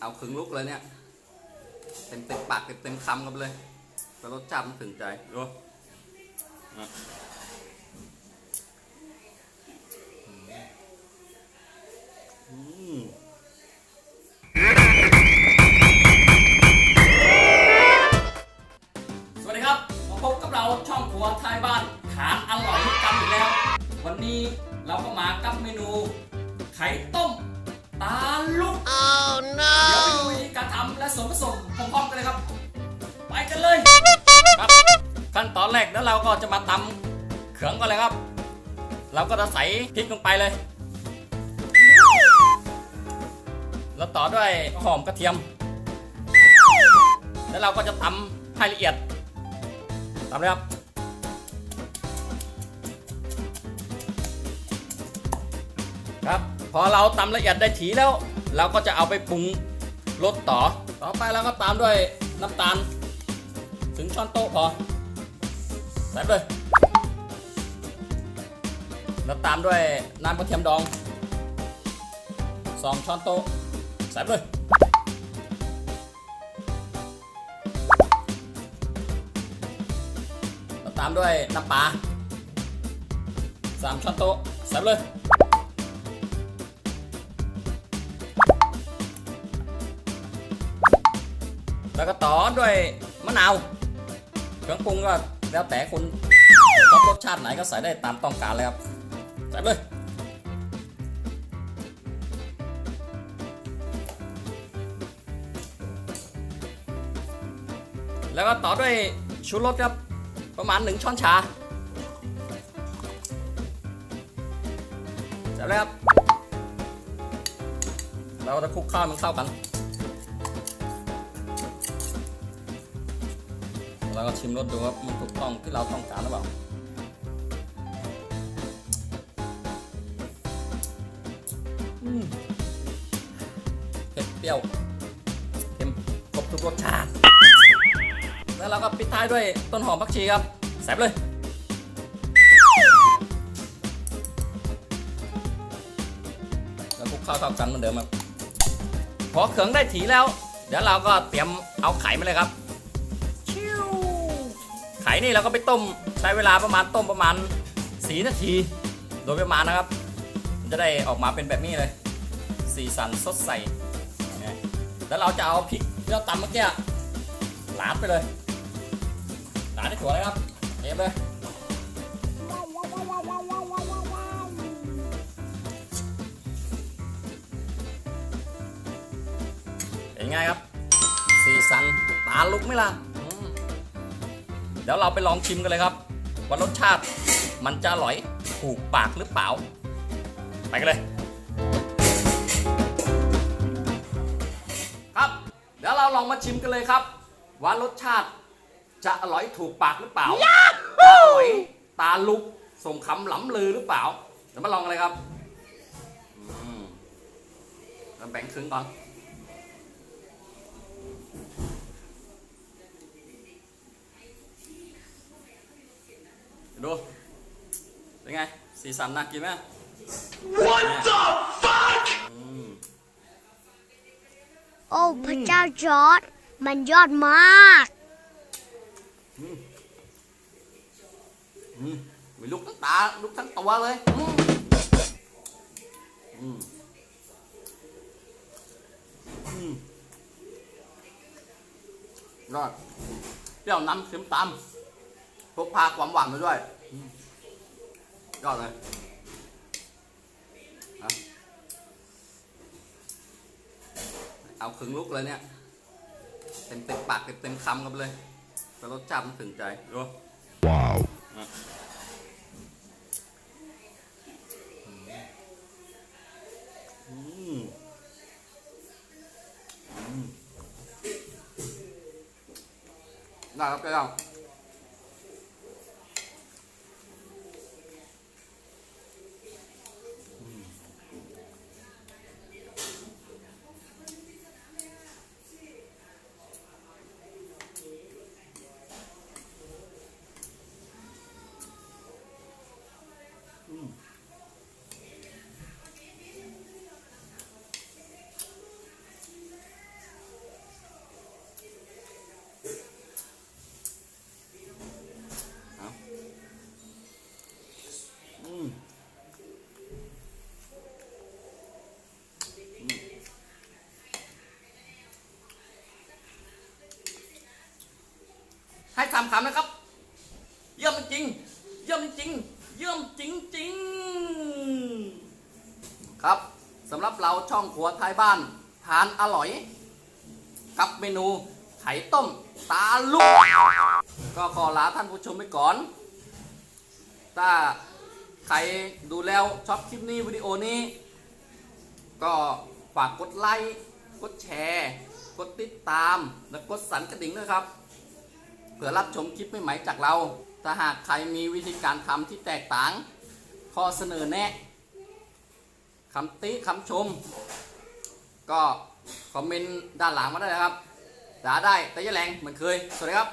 เอาครึ่งลูกเลยเนี่ย เต็มเต็มปากเต็มเต็มคำกันเลยแต่รสชาติมันถึงใจรู้สวัสดีครับมาพบกับเราช่องครัวไทยบ้านทานอร่อยกันอีกแล้ว วันนี้เราก็มากับเมนู ไข่ต้ม ตาลุกเดี๋ยวไปดูวิธีการทำและส่วนผสมพร้อมๆกันเลยครับ ไปกันเลยครับขั้นตอนแรกแล้วเราก็จะมาตำเครื่องก่อนเลยครับ เราก็จะใส่พริกลงไปเลย แล้วต่อด้วยหอมกระเทียม แล้วเราก็จะตำให้ละเอียดตามเลยครับ พอเราตำละเอียดได้ถีแล้ว เราก็จะเอาไปปรุงรสต่อ ต่อไปเราก็ตามด้วยน้ำตาล ถึงช้อนโต๊ะพอใส่เลยแล้วตามด้วยน้ำกระเทียมดองสองช้อนโต๊ะใส่เลยแล้วตามด้วยน้ำปลาสามช้อนโต๊ะใส่เลย แล้วก็ต่อด้วยมะนาวเครื่องปรุงก็แล้วแต่คุณชอบรสชาติไหนก็ใส่ได้ตามต้องการเลยครับใส่เลยแล้วก็ต่อด้วยชูรสครับประมาณหนึ่งช้อนชาเสร็จแล้วครับ เราจะคลุกข้าวมันเข้ากัน แล้วก็ชิมรสดูว่ามันถูกต้องที่เราต้องการหรือเปล่าเผ็ดเปรี้ยวเค็มครบทุกรสชาติ แล้วเราก็ปิดท้ายด้วยต้นหอมผักชีครับใส่ไปเลยแล้วคลุกข้าวเข้ากันเหมือนเดิมครับพอเครื่องได้ถีแล้ว เดี๋ยวเราก็เตรียมเอาไข่มาเลยครับ ไข่นี่เราก็ไปต้มใช้เวลาประมาณต้มประมาณสีนาที โดยประมาณนะครับ จะได้ออกมาเป็นแบบนี้เลย สีสันสดใสแล้วเราจะเอาพริกที่เราตำเมื่อกี้ลาดไปเลยลาดให้ถั่วเลยครับเทไปเลยเป็นไงครับ สีสันตาลุกไหมล่ะ ดี๋ยวเราไปลองชิมกันเลยครับ ว่ารสชาติมันจะอร่อยถูกปากหรือเปล่า ไปกันเลย ครับเดี๋ยวเราลองมาชิมกันเลยครับ ว่ารสชาติจะอร่อยถูกปากหรือเปล่าจะอร่อยตาลุกสมคำหล้ำลือหรือเปล่าเดี๋ยวมาลองกันเลยครับอืมเราแบ่งครึ่งก่อน ดู เป็นไง สีสันน่ากินไหม What the fuck โอ้พระเจ้าจอร์ดมันยอดมากมีลูกทั้งตาลูกทั้งตัวเลยอืมอืมอืมยอดเปรี้ยวน้ำเค็มตำ พกพาความหวานมาด้วยอืมยอดเลยเอาเอาครึ่งลูกเลยเนี่ย เต็มเต็มปากเต็มเต็มคำกันไปเลยแต่รสชาติมันถึงใจรู้ Wow. อืมอืมได้ครับแก้วำคำนะครับ เยี่ยมจริง เยี่ยมจริง เยี่ยมจริงจริงครับสำหรับเราช่องครัวท้ายบ้าน ทานอร่อย กับเมนูไข่ต้มตาลุกก็ขอลาท่านผู้ชมไปก่อน ถ้าใครดูแล้วชอบคลิปนี้วิดีโอนี้ ก็ฝากกดไลค์ กดแชร์ กดติดตาม และกดสั่นกระดิ่งด้วยครับ พื่อรับชมคลิปใหม่ๆจากเรา ถ้าหากใครมีวิธีการทำที่แตกต่าง ข้อเสนอแนะคำติคำชม ก็คอมเมนต์ด้านหลังมาได้นะครับด่าได้แต่ยะแรงเหมือนเคย สวัสดีครับ